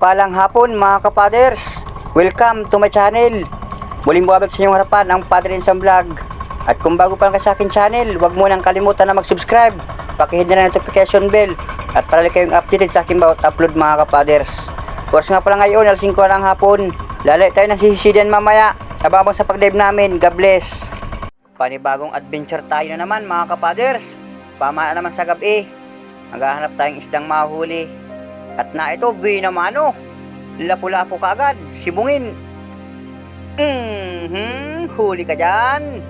Mapagpalang hapon mga kapaders. Welcome to my channel. Muling buwabag sa inyong harapan ang Padre Insam Vlog. At kung bago pa lang sa akin channel, huwag mo nang kalimutan na mag-subscribe. Pakihit na notification bell at para lang kayong updated sa aking bawat upload mga kapaders. Oras nga pala ngayon, alas 5 na ng hapon. Lalay tayo ng sisisidan mamaya. Abang sa pag-dive namin. God bless. Panibagong adventure tayo na naman mga kapaders. Pamana naman sa gabi. Maghahanap tayong isdang mahuli. At na ito, binamano. Lapu-lapu ka agad, sibungin. Mhm, huli ka dyan.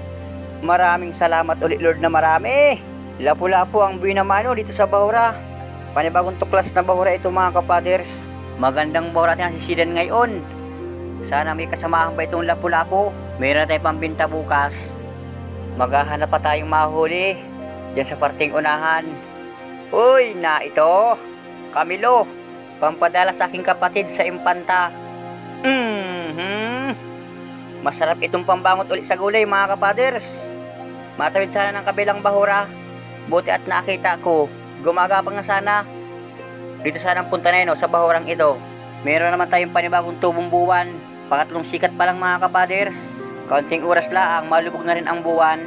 Maraming salamat ulit Lord na marami. Lapu-lapu ang binamano dito sa Bahura. Panibagong tuklas na Bahura ito mga kapaders. Magandang Bahura natin ang sisidan ngayon. Sana may kasamahan pa itong lapu-lapu. Meron tayong pambinta bukas. Maghahanap pa tayong mahuli. Diyan sa parting unahan. Uy, na ito. Camilo, pampadala sa aking kapatid sa impanta. Mhm. Masarap itong pambangot ulit sa gulay mga kapaders. Matawid sana ng kabilang bahura. Buti at nakita ko. Gumagapang na sana. Dito sana ang punta na yun, sa bahurang ito. Meron naman tayong panibagong tubong buwan. Pangatlong sikat pa lang mga kapaders. Kaunting oras lang, malubog na rin ang buwan.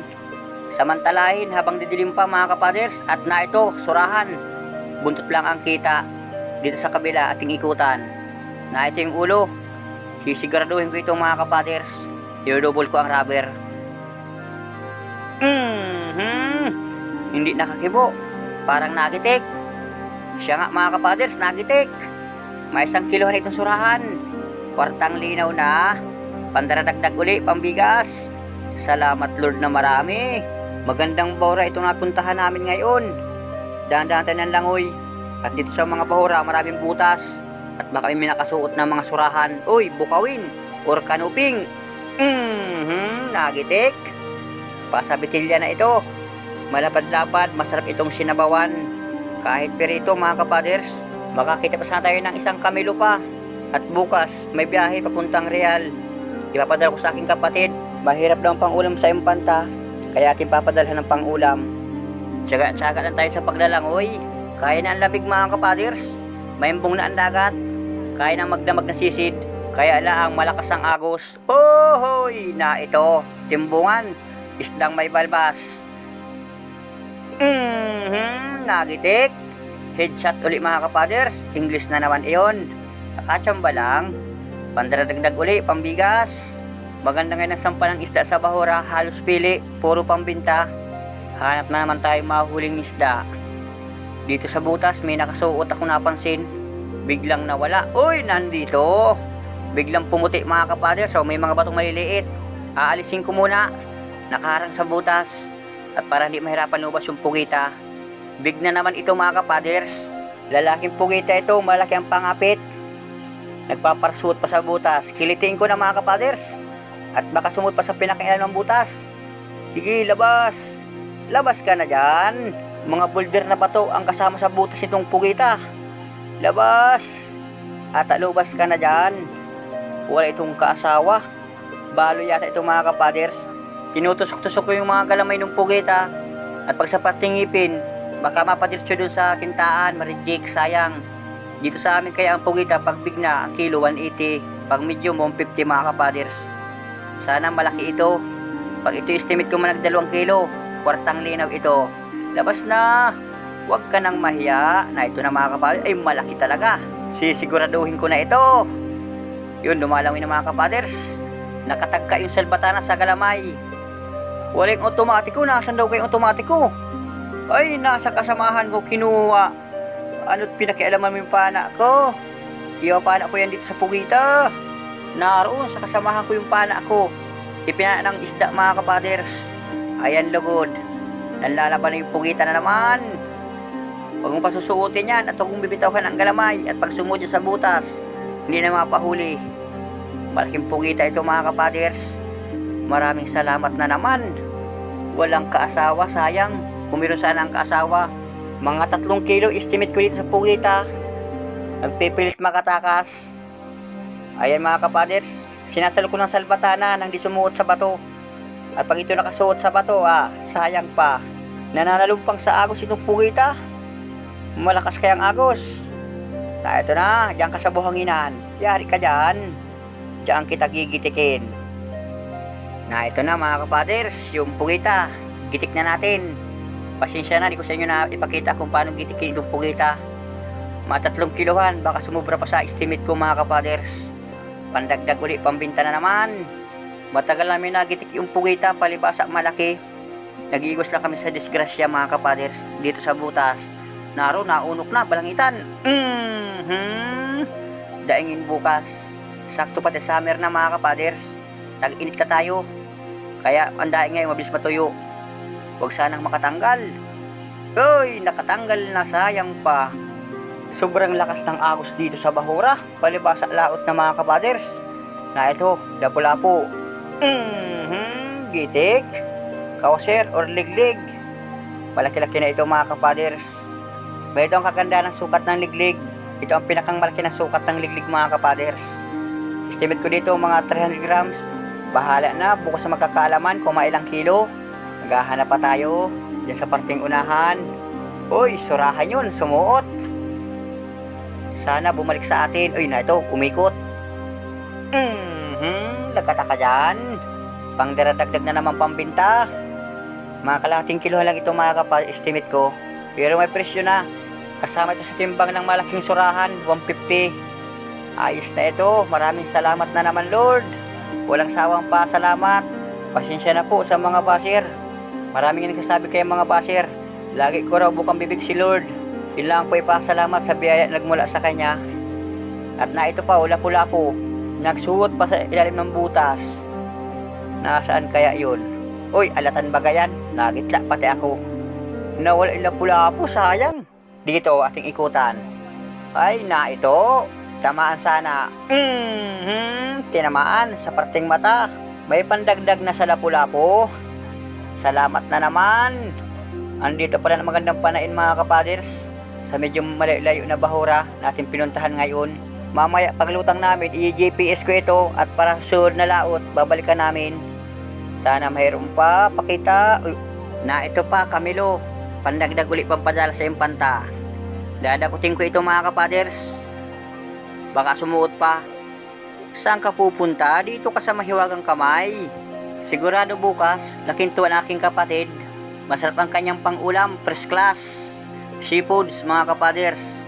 Samantalahin habang didilim pa mga kapaders at na ito, surahan. Buntot lang ang kita dito sa kabila ating ikutan. Na ito yung ulo. Sisiguraduhin ko itong mga kapaders. I-double ko ang rubber. Mhm. Hindi nakakibo. Parang nagitik. Siya nga mga kapaders, nagitik. May isang kilohan itong surahan. Kwartang linaw na. Pandaradagdag uli, pambigas. Salamat Lord na marami. Magandang bahura itong napuntahan namin ngayon. Dahan-dahan tayo ng langoy. At dito sa mga bahura, maraming butas. At baka may nakasuot ng mga surahan. Uy, bukawin. Or kanuping. Mhm, nagitik. Pasabitilya na ito. Malapad-lapad, masarap itong sinabawan. Kahit perito mga kapaders, makakita pa sana tayo ng isang kamilo pa. At bukas, may biyahe papuntang Real. Ipapadala ko sa aking kapatid. Mahirap daw ang pangulam sa impanta, kaya ating papadalhan ng pangulam. Tsaga-tsaga lang tayo sa paglalangoy. Kaya na ang lamig mga kapaders. Mayembong na ang dagat. Kaya na magdamag na sisid. Kaya lang malakas ang agos. Ohoy! Na ito, timbungan. Isdang may balbas. Mhm, nagitik. Headshot uli mga kapaders. English na naman iyon. Nakachamba lang. Pandaradagdag uli, pambigas. Maganda ngayon ang sampa ng isda sa bahura. Halos pili, puro pambinta. Hanap na naman tayo mahuling isda. Dito sa butas, may nakasuot ako napansin. Biglang nawala. Uy, nandito. Biglang pumuti mga kapaders. So, may mga batong maliliit. Aalisin ko muna. Nakaharang sa butas. At para hindi mahirapan lumabas yung pugita. Big na naman ito mga kapaders. Lalaking pugita ito, malaki ang pangapit. Nagpaparsuot pa sa butas. Kilitiin ko na mga kapaders. At baka sumut pa sa pinakailan ng butas. Sige, labas. Labas ka na dyan. Mga boulder na bato ang kasama sa butas nitong pugita. Labas. At alubas ka na dyan. Wala itong kaasawa. Balo yata itong mga kapaders. Tinutusok-tusok ko yung mga galamay ng pugita. At pag sa patingipin, baka mapadircho dun sa kintaan, marijik, sayang. Dito sa amin kaya ang pugita, pag big ang kilo 180. Pag medium, 150 mga kapaders. Sana malaki ito. Pag ito estimate ko man nagdalawang kilo, kwartang linaw ito. Labas na! Huwag ka nang mahiya na ito na mga kapaders. Ay, malaki talaga. Sisiguraduhin ko na ito. Yun, lumalawin na mga kapaders. Nakatagka yung salbatana sa galamay. Walang otomatiko. Nasaan daw kayong otomatiko? Ay, nasa kasamahan ko kinuha. Ano't pinakialaman mo yung pana ko? Iyo pana ko yan dito sa Pugita. Naroon sa kasamahan ko yung pana ko. Ipinana ng isda mga kapaders. Ayan lugod. Nanlalaban na yung Pugita na naman. Huwag mong pasusuotin yan at huwag mong bibitawhan ang galamay at pag sumudyo sa butas, hindi na mapahuli. Malaking Pugita ito mga kapaders. Maraming salamat na naman. Walang kaasawa, sayang. Kung meron sana ang kaasawa. Mga tatlong kilo estimate ko dito sa Pugita. Nagpipilit makatakas. Ayan mga kapaders, sinasalo ko ng salbatana nang di sumuot sa bato. At pag ito nakasuot sa bato, ah, sayang pa. Nananalumpang sa agos itong Pugita. Malakas kayang agos. Na ito na, diyan ka sa buhanginan. Yari ka dyan. Diyan kita gigitikin. Na ito na mga kapaders, yung pugita. Gitik na natin. Pasensya na, di ko sa inyo na ipakita kung paano gitikin itong pugita. Mga tatlong kilohan, baka sumubra pa sa estimate ko mga kapaders. Pandagdag uli, pambinta na naman. Matagal namin nagitik yung pugita, palibasa malaki. Nag-iigos lang kami sa disgrasya mga kapaders dito sa butas. Naro, naunok na, balangitan. Mm-hmm. Daingin bukas. Sakto pati summer na mga kapaders. Tag-init ka tayo. Kaya ang daing ngayon mabilis matuyo. Huwag sanang makatanggal. Uy, nakatanggal na sayang pa. Sobrang lakas ng agos dito sa Bahura. Palibasa laot na mga kapaders. Na ito, lapu-lapo. Mm-hmm. Gitik. Kawaser or liglig. Malaki-laki na ito mga kapaders. May ito ang kaganda ng sukat ng liglig. Ito ang pinakang malaki na sukat ng liglig mga kapaders. Estimate ko dito mga 300 grams. Bahala na, bukas na magkakaalaman kung mailang kilo. Naghahanap pa tayo. Diyan sa parting unahan. Uy, surahan yun, sumuot. Sana bumalik sa atin. Uy, na ito, umikot. Mhm, nagkata ka dyan. Pangdaradagdag na naman pambinta. Mga kalahating kilo lang ito mga kapal-estimate ko. Pero may presyo na. Kasama ito sa timbang ng malaking surahan, 150. Ayos na ito. Maraming salamat na naman Lord. Walang sawang pasalamat. Pasensya na po sa mga basir. Maraming nagsasabi kayo mga basir. Lagi ko raw bukang bibig si Lord. Yun lang po ipasalamat sa biyaya na nagmula sa Kanya. At na ito pa, ula-pula-po. Nagsuot pa sa ilalim ng butas. Nasaan kaya yun? Uy, alatan ba gayan? Nagitla pati ako. Nawala yung lapula-po, sayang. Dito, ating ikutan. Ay, na ito. Tamaan sana. Mhm, tinamaan sa parting mata. May pandagdag na sa lapu-lapo. Salamat na naman. Andito pala ng magandang panain mga kapaders. Sa medyo malayo na bahura natin pinuntahan ngayon. Mamaya paglutang namin, i-GPS ko ito at para sure na laot, babalikan namin. Sana mayroon pa, pakita. Uy, na ito pa, Camilo. Pandagdag ulit pampadala sa impanta. Dadakutin ko ito mga kapaders. Baka sumuot pa. Saan ka pupunta? Dito ka sa mahiwagang kamay. Sigurado bukas, laking tuwa ng aking kapatid. Masarap ang kanyang pangulam, first class. Seafoods, mga kapaders.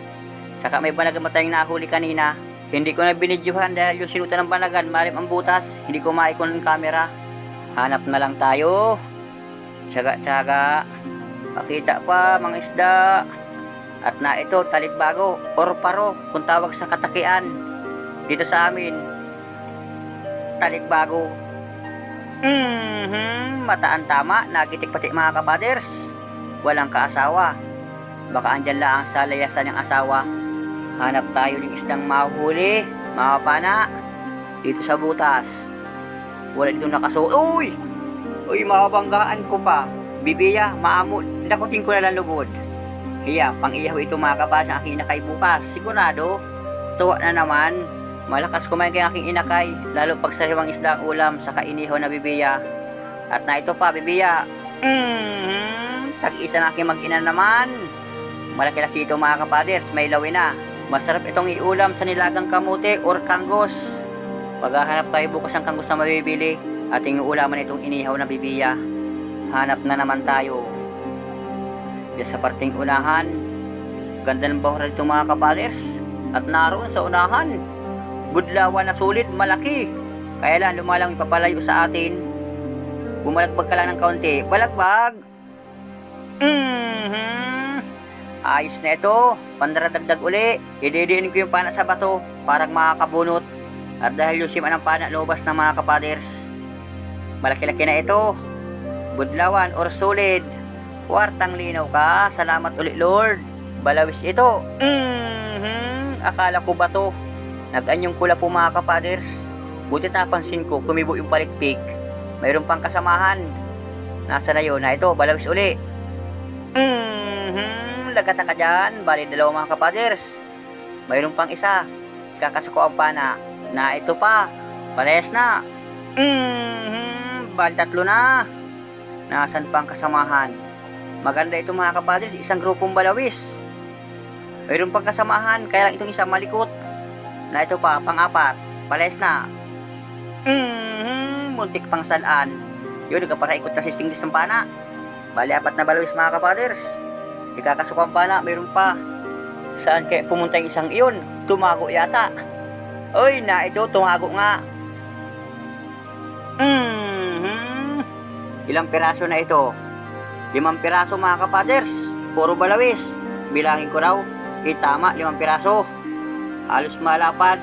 Saka may banagan tayong nahuli kanina. Hindi ko na binidyohan dahil yung sinutan ng banagan, malim ang butas. Hindi ko maikon ng camera. Hanap na lang tayo. Tsaga-tsaga. Makita pa, mga isda. At na ito, talikbago, or paro, kung tawag sa katakian. Dito sa amin, talikbago. Mhm, mataan tama, nagitik pati mga kabaders. Walang kaasawa. Baka andyan lang sa layasan ng asawa. Hanap tayo ng isdang mahuli, mga pana. Dito sa butas. Wala dito nakaso. Uy! Uy, mababanggaan ko pa. Bibiya, maamo, dakutin ko na lang lugod. Hiya, pang iyaw ito mga kabas ang aking inakay bukas. Sigurado, tuwa na naman. Malakas kumain kay aking inakay, lalo pag sariwang isda ang ulam sa kainihaw na bibiya. At na ito pa, bibiya. Mm-hmm. Tag-isa na aking mag-ina naman. Malaki-laki ito mga kapaders, may lawin na. Masarap itong iulam sa nilagang kamote or kanggos. Paghahanap tayo bukas ng kanggos na mabibili, ating iulaman itong inihaw na bibiya. Hanap na naman tayo. Diyan sa parting unahan, ganda ng bahura dito mga kapaders. At naroon sa unahan, budlawan na sulit, malaki. Kaya lang lumalang ipapalayo sa atin. Bumalagbag ka lang ng kaunti. Balagbag! Mhm. Ayos na ito. Pandaradagdag uli. Ididiin ko yung pana sa bato. Parang makakabunot. At dahil yung sima ng pana lobas ng mga kapaders. Malaki-laki na ito. Budlawan or solid. Kwartang linaw ka. Salamat ulit Lord. Balawis ito. Mhm. Akala ko ba to? Nag-anyong kula po mga kapaders. Buti napansin ko, kumibo yung palikpik. Mayroon pang kasamahan. Nasa na yun? Na ito, balawis uli. Mhm. Lagata ka dyan. Bali dalawa mga kapaders. Mayroon pang isa. Kakasuko ang pana. Na ito pa. Palayas na. Mhm. Bali tatlo na. Nasaan pang kasamahan? Maganda ito mga kapaders. Isang grupong balawis. Mayroon pang kasamahan, kaya lang itong isa malikot. Na ito pa, pang-apat, pales na. Mm-hmm, muntik pang salaan. Yun, nagkaparaikot na si Singlis ng pana. Bali, apat na balawis mga kapaders. Ikakasukang pana, mayroon pa. Saan kaya pumunta yung isang iyon? Tumago yata. Oy, na ito, tumago nga. Mhm. Ilang piraso na ito? Limang piraso mga kapaders. Puro balawis. Bilangin ko raw. Eh tama, limang piraso. Halos malapad.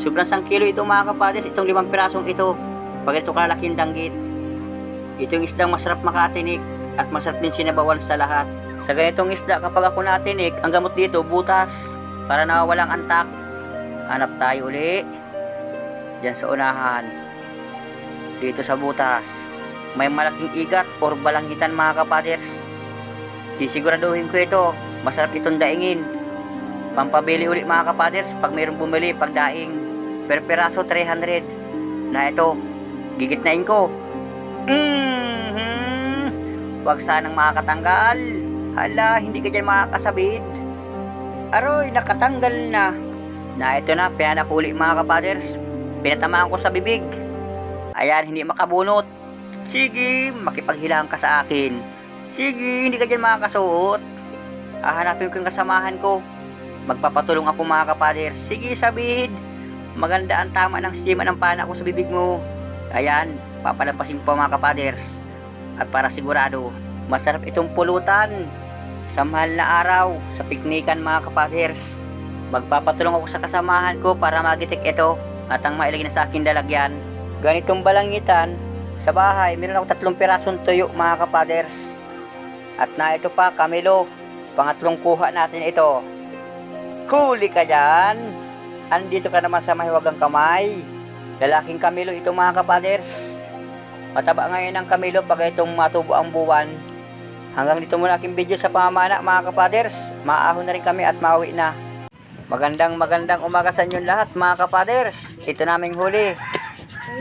Sobrang sang kilo ito mga kapaders. Itong limang pirasong ito. Pag ito kalaking danggit. Ito isdang masarap makatinik. At masarap din sinabawan sa lahat. Sa ganitong isda kapag ako natinik, ang gamot dito butas. Para nawawalang antak. Hanap tayo uli. Diyan sa unahan. Dito sa butas. May malaking igat or balanggitan mga kapaders. Sisiguraduhin ko ito. Masarap itong daingin. Pampabili uli mga kapaders pag mayroong bumili pag daing. Per peraso 300. Na ito. Gigitnain ko. Mhm. Huwag sanang makakatanggal. Hala, hindi ka dyan makakasabid. Aroy, nakatanggal na. Na ito na, piyanak uli mga kapaders. Pinatamaan ko sa bibig. Ayan, hindi makabunot. Sige, makipaghilang ka sa akin. Sige, hindi ka dyan makakasuot. Hahanapin ko yung kasamahan ko. Magpapatulong ako mga kapaders. Sige, sabihin. Maganda ang tama ng sima ng pana ko sa bibig mo. Ayan, papalampasin ko pa mga kapaders. At para sigurado, masarap itong pulutan. Sa mahal na araw, sa piknikan mga kapaders. Magpapatulong ako sa kasamahan ko para magitik ito at ang mailagay na sa akin lalagyan. Ganitong balangitan, sa bahay, meron ako tatlong pirasong tuyo mga kapaders. At na ito pa, Camilo. Pangatlong kuha natin ito. Huli ka dyan. Andito ka naman sa mahiwagang kamay. Lalaking Camilo ito mga kapaders. Mataba ngayon ang Camilo pag itong matubo ang buwan. Hanggang dito muna aking video sa pamamana mga kapaders. Maahon na rin kami at mauwi na. Magandang magandang umaga sa inyo lahat mga kapaders. Ito naming huli.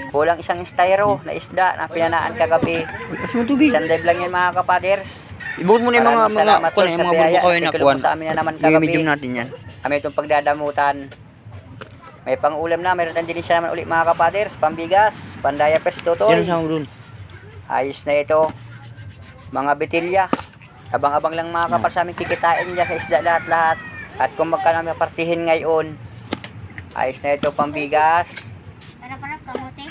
Kulang isang styro na isda na pinanaan kagabi. Isang dive lang yan mga kapaders. Ibuhod mo na yung mga mga ulit yung sa mga bulbo kayo na Ikulong kuan. mo sa amin na naman Yung kagabi. medium natin yan. Kami itong pagdadamutan. May pang-ulam na, meron din siya naman ulit mga kapaders, pambigas, pandaya pes Yan tutoy. ang sama dun. Ayos na ito. Mga bitilya. Abang-abang lang mga kapal sa amin kikitain dyan sa isda lahat-lahat. At kung magkano may partihin ngayon. Ayos na ito pambigas. Parang-parang kamote.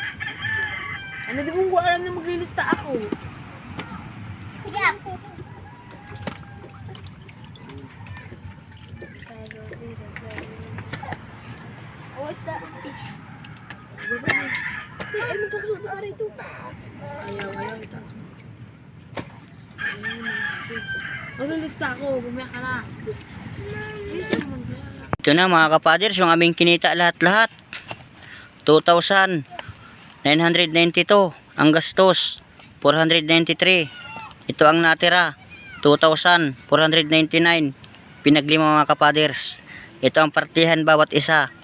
Ano di mo ko alam na maglilista ako? Kuya! Oh, isda. Fish. Ay, magkakasunod na rito. Ayaw, ayaw. Itaas mo. Ayaw na. Ako. Bumaya ka na. Ito na mga kapaders, yung aming kinita lahat-lahat. 2,992. Ang gastos, 493. Ito ang natira, 2,499. Pinaglima mga kapaders. Ito ang partihan bawat isa,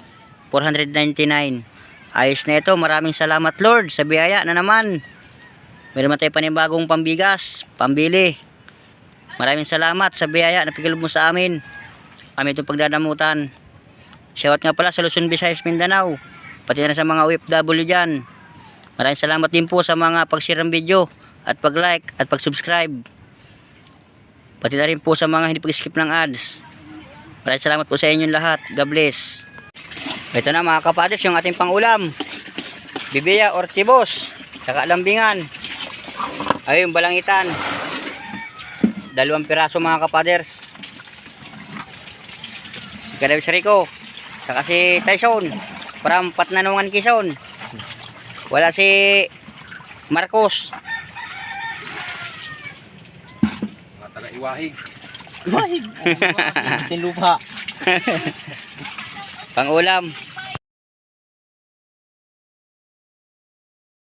499. Ayos na ito, maraming salamat Lord sa biyaya na naman. Meron tayo panibagong pambigas, pambili. Maraming salamat sa biyaya na pigilob mo sa amin kami itong pagdadamutan. Shoutout nga pala sa Luzon, Visayas, Mindanao. Pati na sa mga OFW dyan. Maraming salamat din po sa mga pag-share ng video at pag-like at pag-subscribe. Pati na rin po sa mga hindi pag-skip ng ads. Maraming salamat po sa inyong lahat. God bless. Ito na mga kapadres, yung ating pangulam. Bibiya or tibos. Saka lambingan. Ayun, balangitan. Dalawang piraso mga kapaders. Si Rico. Saka si Tyson. From Patnanungan Quezon. Wala si Marcos. Mga taga-iwahig. Tin lupa. Pangulam.